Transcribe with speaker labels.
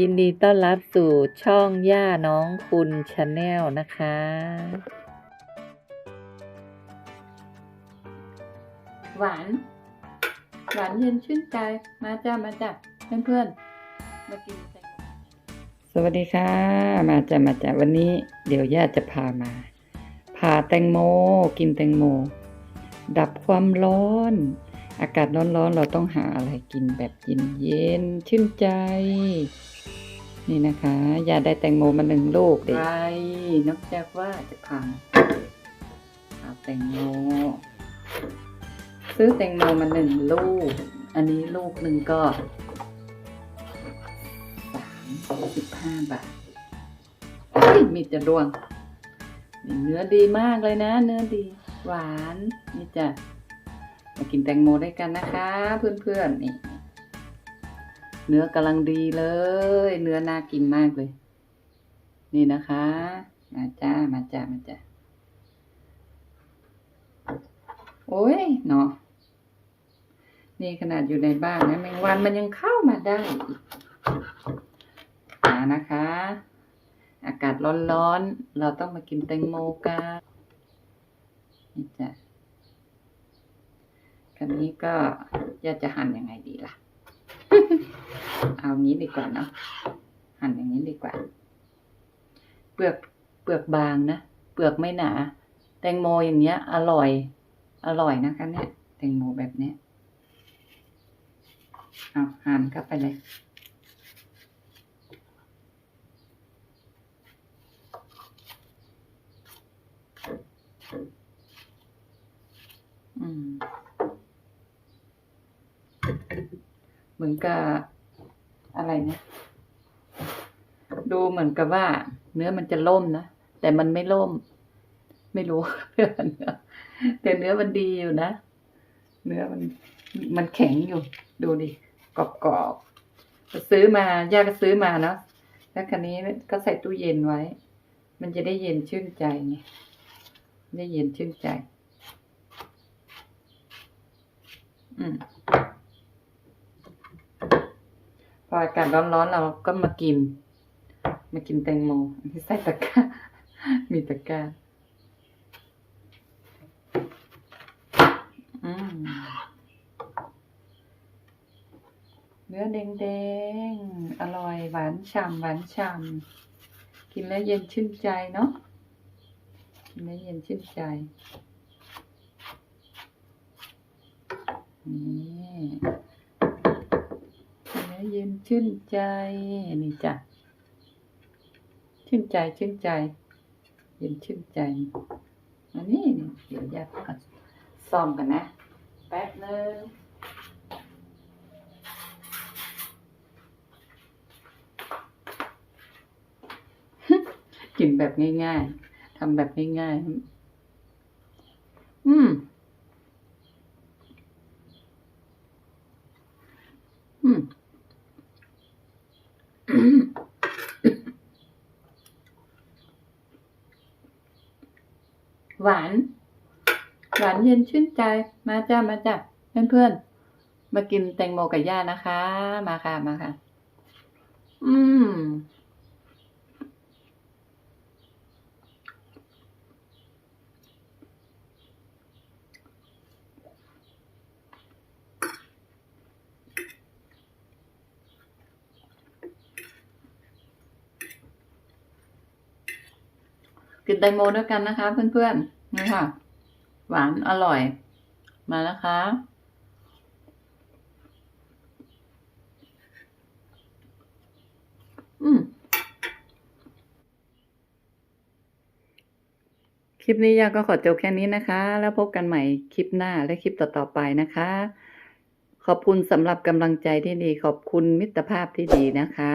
Speaker 1: ยินดีต้อนรับสู่ช่องย่าน้องคุณชาแนลนะคะ หวาน หวานเย็นชื่นใจ มาจ้ามาจ้าเพื่อนๆมากินแตงโมสวัสดีค่ะ มาจ้ามาจ้าวันนี้เดี๋ยวย่าจะพามา พาแตงโม กินแตงโม ดับความร้อนอากาศร้อนๆ เราต้องหาอะไรกินแบบเย็นๆ ชื่นใจ นี่นะคะยาได้แตงโมมาหนึ่งลูกเด็กไรนอกจากว่าจะพาเอาแตงโม ซื้อแตงโมมาหนึ่งลูก อันนี้ลูกหนึ่งก็สามสิบห้าบาทมีจะดวง เนื้อดีมากเลยนะ เนื้อดี หวาน นี่จะมากินแตงโมด้วยกันนะคะ เพื่อนๆนี่ เนื้อกำลังดีเลย เนื้อน่ากินมากเลย นี่นะคะ มาจ้า มาจ้า มาจ้า โอ้ยเนาะนี่ขนาดอยู่ในบ้านนะแมงวันมันยังเข้ามาได้อีกมานะคะ อากาศร้อนๆ เราต้องมากินแตงโมกันนี่จ้ะคันนี้ก็อยากจะหั่นยังไงดีล่ะ เอางี้ดีกว่าเนาะหั่นอย่างนี้ดีกว่า เปลือกเปลือกบางนะเปลือกไม่หนา แตงโมอย่างเงี้ย อร่อย อร่อยนะคะเนี่ยแตงโมแบบเนี้ยเอาหั่นเข้าไปเลยอืมเหมือนกับ อะไรนะดูเหมือนกับว่า เนื้อมันจะล่มนะ แต่มันไม่ล่ม ไม่รู้เนื้อแต่เนื้อมันดีอยู่นะ เนื้อมันมันแข็งอยู่ ดูดิกรอบกรอบๆซื้อมาย่าก็ซื้อมาเนาะแล้วคันนี้ก็ใส่ตู้เย็นไว้ มันจะได้เย็นชื่นใจไงได้เย็นชื่นใจ อืม พออากาศร้อนๆเราก็มากิน มากินแตงโมอันนี้ใส่ตะกร้า มีตะกร้า เนื้อแดงๆ อร่อยหวานฉ่ำหวานฉ่ำกินแล้วเย็นชื่นใจเนาะ กินแล้วเย็นชื่นใจ นี่กินแล้วเย็น ชื่นใจนี่จ้ะชื่นใจชื่นใจ เย็นชื่นใจ อันนี้เดี๋ยวยัดเอาซ่อมกันนะ แป๊บนึงกินแบบง่ายๆทำแบบง่ายๆ อืม อืม หวาน หวานเย็นชื่นใจ มาจ้ามาจ้าเพื่อนๆ มากินแตงโมกับย่านะคะ มาค่ะ มาค่ะ อืม กินแตงโมด้วยกันนะคะ เพื่อนๆนี่ค่ะ หวานอร่อย มานะคะอืมคลิปนี้ยาก็ขอจบแค่นี้นะคะ แล้วพบกันใหม่คลิปหน้าและคลิปต่อๆไปนะคะ ขอบคุณสำหรับกำลังใจที่ดี ขอบคุณมิตรภาพที่ดีนะคะ